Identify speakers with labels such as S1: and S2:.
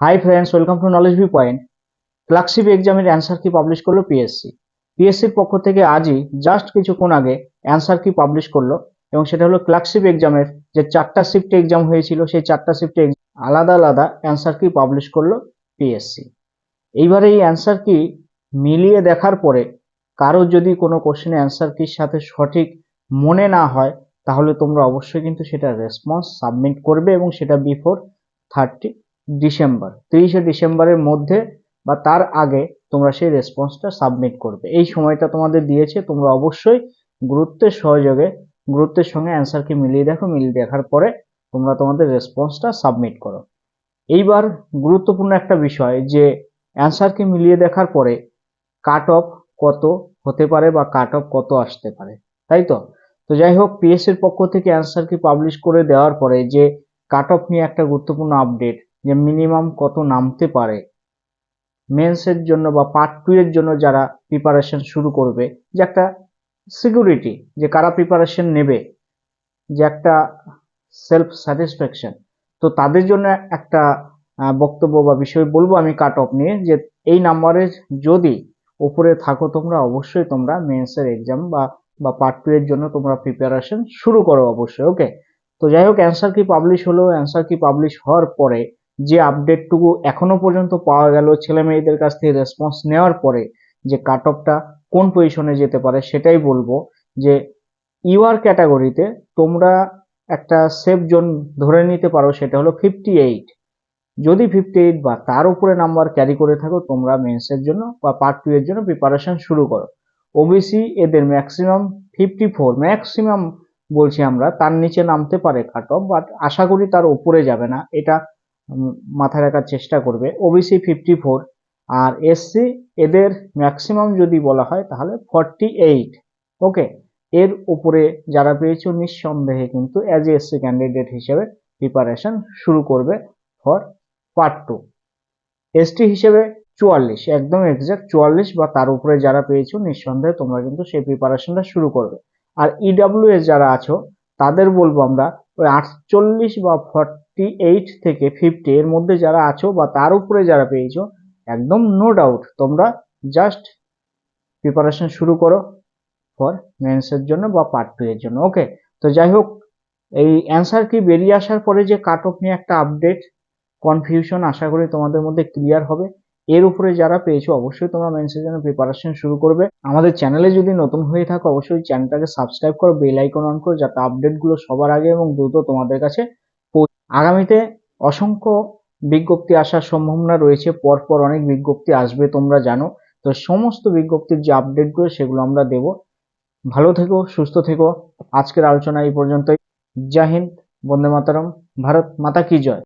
S1: Hi friends welcome to knowledge V point clerkship এক্সামের answer কি publish করল PSC পিএসসির পক্ষ থেকে আজই জাস্ট কিছুক্ষণ আগে অ্যান্সার কি পাবলিশ করল এবং সেটা হলো ক্লার্কশিপ এক্সামের যে চারটা শিফটে এক্সাম হয়েছিল, সেই চারটা শিফটে আলাদা আলাদা অ্যান্সার কি পাবলিশ করল পিএসসি এইবারে এই অ্যান্সার কি মিলিয়ে দেখার পরে কারও যদি কোনো কোশ্চেনের অ্যান্সার কির সাথে সঠিক মনে না হয়, তাহলে তোমরা অবশ্যই কিন্তু সেটা রেসপন্স সাবমিট করবে এবং সেটা বিফোর থার্টি ডিসেম্বর, তিরিশে ডিসেম্বরের মধ্যে বা তার আগে তোমরা সেই রেসপন্সটা সাবমিট করবে। এই সময়টা তোমাদের দিয়েছে, তোমরা অবশ্যই গুরুত্বের সহযোগে, গুরুত্বের সঙ্গে অ্যান্সারকে মিলিয়ে দেখো, মিলিয়ে দেখার পরে তোমরা তোমাদের রেসপন্সটা সাবমিট করো। এইবার গুরুত্বপূর্ণ একটা বিষয়, যে অ্যান্সারকে মিলিয়ে দেখার পরে কাট অফ কত হতে পারে বা কাট অফ কত আসতে পারে, তাই তো? তো যাই হোক, পিএসসির পক্ষ থেকে অ্যান্সার কি পাবলিশ করে দেওয়ার পরে যে কাট অফ নিয়ে একটা গুরুত্বপূর্ণ আপডেট যে মিনিমাম কত নামতে পারে। মেন্সের জন্য বা পার্ট টু এর জন্য যারা প্রিপারেশন শুরু করবে, যে একটা সিকিউরিটি যে কারা প্রিপারেশন নেবে, যে একটা সেলফ স্যাটিসফ্যাকশন তো তাদের জন্য একটা বক্তব্য বা বিষয় বলব আমি কাট অফ নিয়ে, যে এই নাম্বারে যদি উপরে থাকো তোমরা, অবশ্যই তোমরা মেন্সের এক্সাম বা বা পার্ট টু এর জন্য তোমরা প্রিপারেশন শুরু করো অবশ্যই ওকে তো যাই হোক অ্যান্সার কি পাবলিশ হলো? অ্যান্সার কি পাবলিশ হওয়ার পরে যে আপডেটটুকু এখনও পর্যন্ত পাওয়া গেল ছেলে মেয়েদের কাছ থেকে রেসপন্স নেওয়ার পরে যে কাট অফটা কোন পজিশনে যেতে পারে সেটাই বলব যে ইউআর ক্যাটাগরিতে তোমরা একটা সেফ জোন ধরে নিতে পারো, সেটা হলো ফিফটি এইট যদি ফিফটি এইট বা তার উপরে নাম্বার ক্যারি করে থাকো, তোমরা মেন্সের জন্য বা পার্ট টু এর জন্য প্রিপারেশন শুরু করো। ওবিসি এদের ম্যাক্সিমাম ফিফটি ফোর ম্যাক্সিমাম বলছি আমরা, তার নিচে নামতে পারে কাট অফ বাট আশা করি তার উপরে যাবে না। এটা মাথায় রাখার চেষ্টা করবে। ওবিসি ফিফটি ফোর আর এসসি এদের ম্যাক্সিমাম যদি বলা হয় তাহলে ফর্টি এইট ওকে এর উপরে যারা পেয়েছ নিঃসন্দেহে কিন্তু অ্যাজ এসসি ক্যান্ডিডেট হিসেবে প্রিপারেশন শুরু করবে ফর পার্ট টু এসটি হিসেবে চুয়াল্লিশ, একদম এক্সাক্ট চুয়াল্লিশ বা তার উপরে যারা পেয়েছ নিঃসন্দেহে তোমরা কিন্তু সেই প্রিপারেশনটা শুরু করবে। আর ইডাব্লিউএস যারা আছো, তাদের বলব আমরা ওই আটচল্লিশ বা ফর্টি এইট থেকে ফিফটি এর মধ্যে যারা আছো বা তার উপরে যারা পেয়েছ, একদম নো ডাউট তোমরা জাস্ট প্রিপারেশন শুরু করো ফর মেন্সের জন্য বা পার্ট টু এর জন্য ওকে তো যাই হোক, এই অ্যান্সার কি বেরিয়ে আসার পরে যে কাট অফ নিয়ে একটা আপডেট কনফিউশন আশা করি তোমাদের মধ্যে ক্লিয়ার হবে। এর উপরে যারা পেয়েছ অবশ্যই তোমরা মেন্সের জন্য প্রিপারেশন শুরু করবে। আমাদের চ্যানেলে যদি নতুন হয়ে থাকো, অবশ্যই চ্যানেলটাকে সাবস্ক্রাইব করো বেল আইকন অন করো, যাতে আপডেটগুলো সবার আগে এবং দ্রুত তোমাদের কাছে আগামীতে অসংখ্য বিজ্ঞপ্তি আসার সম্ভাবনা রয়েছে, পরপর অনেক বিজ্ঞপ্তি আসবে, তোমরা জানো। তো সমস্ত বিজ্ঞপ্তির যে আপডেটগুলো সেগুলো আমরা দেব। ভালো থেকো, সুস্থ থেকো। আজকের আলোচনা এই পর্যন্তই। জয় হিন্দ, বন্দে মাতারম। ভারত মাতা কি জয়?